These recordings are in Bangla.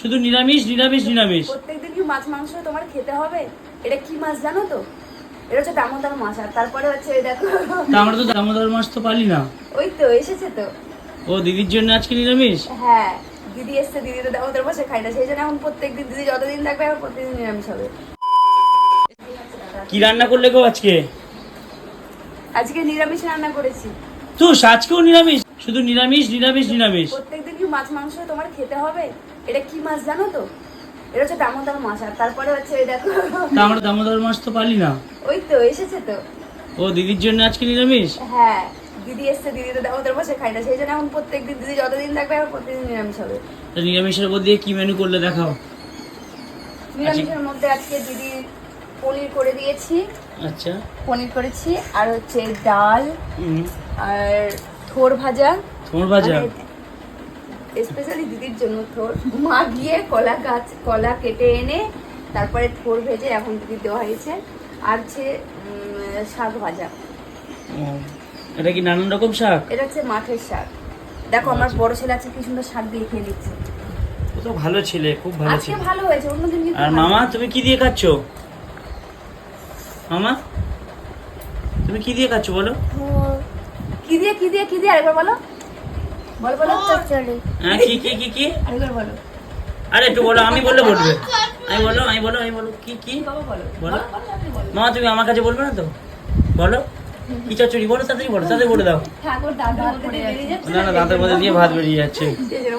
শুধু নিরামিষ নিরামিষ নিরামিষ। প্রত্যেকদিন কি মাছ মাংস তোমার খেতে হবে? এটা কি মাছ জানো তো? এটা হচ্ছে দামোদর মাছ আর তারপরে হচ্ছে এই দেখো। আমরা তো দামোদর মাছ তো পালি না। ওই তো এসেছে তো। ও দিদির জন্য আজকে নিরামিষ? হ্যাঁ দিদি এসছে দিদি তো দামোদর মাসে খাই না সেই জন্য এখন প্রত্যেকদিন দিদি যতদিন থাকবে এখন প্রত্যেকদিন নিরামিষ হবে। কি রান্না করলে গো আজকে? আজকে নিরামিষ রান্না করেছি। তো আজকেও নিরামিষ? শুধু নিরামিষ নিরামিষ নিরামিষ। প্রত্যেকদিন কি মাছ মাংস তোমার খেতে হবে? এটা কি মাছ জানো তো? এটা হচ্ছে দামোদর মাছ আর তারপরে হচ্ছে এই দেখো। আমরা দামোদর মাছ তো পালি না। ওই তো এসেছে তো। ও দিদির জন্য আজকে নিরামিষ? হ্যাঁ দিদি এসছে দিদি তো দামোদর মাসে খাই না সেই জন্য এখন প্রত্যেকদিন দিদি যতদিন থাকবে এখন প্রত্যেকদিন নিরামিষ হবে। তা নিরামিষের উপর দিয়ে কি মেনু করলে দেখাও? নিরামিষের মধ্যে আজকে দিদি পনির করে দিয়েছি। আচ্ছা। পনির করেছি আর হচ্ছে ডাল আর থোর ভাজা। তোমার ভাজা? স্পেশালি দিদির জন্য থোর মা গিয়ে কলা গাছ কলা কেটে এনে তারপরে থোর ভেজে এখন দিদি দেওয়া হয়েছে। আর হচ্ছে শাক ভাজা। এটা কি নানান রকম শাক? এটা হচ্ছে মাঠের শাক। দেখো আমার বড় ছেলে আছে কি সুন্দর শাক দিয়ে খেয়ে দিচ্ছে ও তো ভালো ছেলে খুব ভালো আজকে ভালো হয়েছে অন্যদিন কিন্তু আর মামা তুমি কি দিয়ে খাচ্ছ? মামা তুমি কি দিয়ে খাচ্ছ বলো? কি দিয়ে কি দিয়ে কি দিয়ে আরেকবার বলো? বলো বলো হ্যাঁ কি কি কি কি? আরেকবার বলো আরে একটু বলো আমি বললে বলবে। আমি বলো আমি বলো আমি বলো। কি কি? বলো। মামা তুমি আমার কাছে বলবে না তো? বলো। কি চচ্চড়ি? বলো তাড়াতাড়ি বলো তাড়াতাড়ি বলে দাও। ঠাকুর দাঁতের মধ্যে দিয়ে বেরিয়ে যাচ্ছে। না না দাঁতের মধ্যে দিয়ে ভাত বেরিয়ে যাচ্ছে।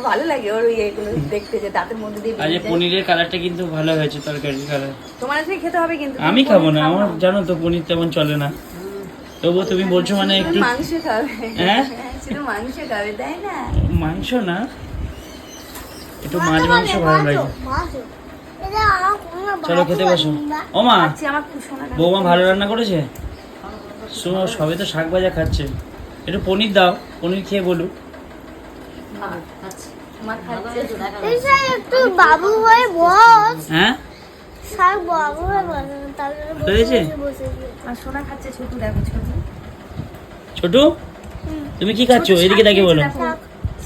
ভালো লাগে ওর ওই এগুলো দেখতে যে দাঁতের মধ্যে দিয়ে আজ পনিরের কালারটা কিন্তু ভালো হয়েছে তরকারির কালার। তোমার আজকে খেতে হবে কিন্তু। আমি খাব না আমার জানো তো পনির তেমন চলে না। তবুও তুমি বলছো মানে একটু মাংস খাবে। হ্যাঁ? শুধু মাংস খাবে তাই না? মাংস না? একটু মাছ মাংস ভালো লাগে। চলো খেতে বসো। ও মা আচ্ছা আমার খুব শোনা বৌমা ভালো রান্না করেছে? শোনো সবে তো শাক ভাজা খাচ্ছে। একটু পনির দাও পনির খেয়ে বলুক। আমার খাচ্ছে। এসে একটু বাবু হয়ে বস। হ্যাঁ? আর সোনা খাচ্ছে ছোটু দেখো ছোটু। ছোটু? তুমি কি খাচ্ছো? এদিকে শাক বলো।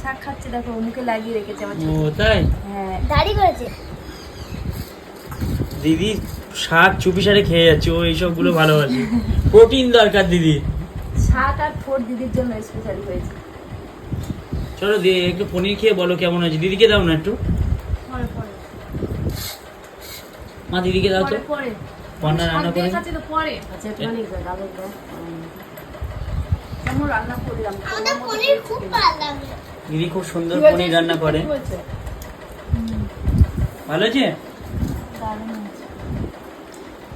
শাক খাচ্ছে দেখো মুখে লাগিয়ে রেখেছে আমার ও তাই? হ্যাঁ। দাড়ি করেছে? দিদি শাক চুপি সারে খেয়ে যাচ্ছে ও এইসবগুলো ভালোবাসে। প্রোটিন দরকার দিদি। শাক আর ফোর দিদির জন্য স্পেশালি হয়েছে। চলো দিয়ে একটু পনির খেয়ে বলো কেমন হয়েছে। দিদিকে দাও না একটু। মা দিদিকে দাও তো। পন্না রান্না করে। আচ্ছা দাদা কেমন রান্না করলাম। আমাদের পনির খুব ভালো লাগে। দিদি খুব সুন্দর পনির রান্না করে। ভালো আছে?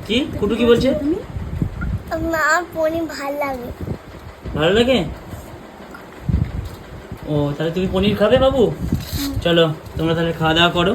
কি? কুটু কি বলছে? না পনির ভালো লাগে। ভালো লাগে? ও তাহলে তুমি পনির খাবে বাবু? চলো তোমরা তাহলে খাওয়া দাওয়া করো।